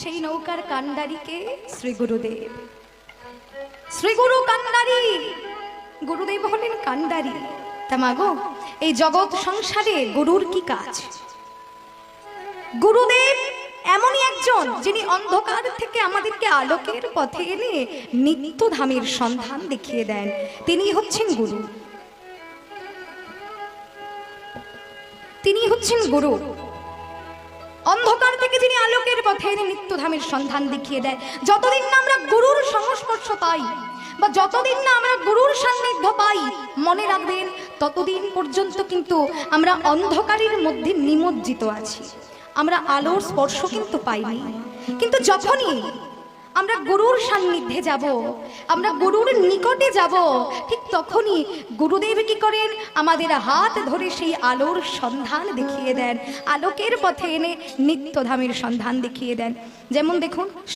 সেই নৌকার কান্ডারিকে শ্রী গুরুদেব। শ্রী গুরু কান্ডারি, গুরুদেব হলেন কান্ডারি। তা মাগো, এই জগৎ সংসারে গুরুর কি কাজ? গুরুদেব এমনই একজন যিনি অন্ধকার থেকে আমাদেরকে আলোকের পথে এনে নিত্যধামের সন্ধান দেখিয়ে দেন। তিনি হচ্ছেন গুরু। তিনি হচ্ছেন গুরু। অন্ধকার থেকে যিনি আলোকের পথে নিত্যধামের সন্ধান দেখিয়ে দেয়। যতদিন না আমরা গুরুর সংস্পর্শ পাই বা যতদিন না আমরা গুরুর সান্নিধ্য পাই, মনে রাখবেন, ততদিন পর্যন্ত কিন্তু আমরা অন্ধকারের মধ্যে নিমজ্জিত আছি। আমরা আলোর স্পর্শ কিন্তু পাইনি। কিন্তু যখনই আমরা গুরুর সান্নিধ্যে যাব, আমরা গুরুর নিকটে যাব। ঠিক তখনই গুরুদেব কি করেন? আমাদের হাত ধরে সেই আলোর সন্ধান দেখিয়ে দেন, আলোকের পথে এনে নিত্যধামের সন্ধান দেখিয়ে দেন। যেমন দেখুন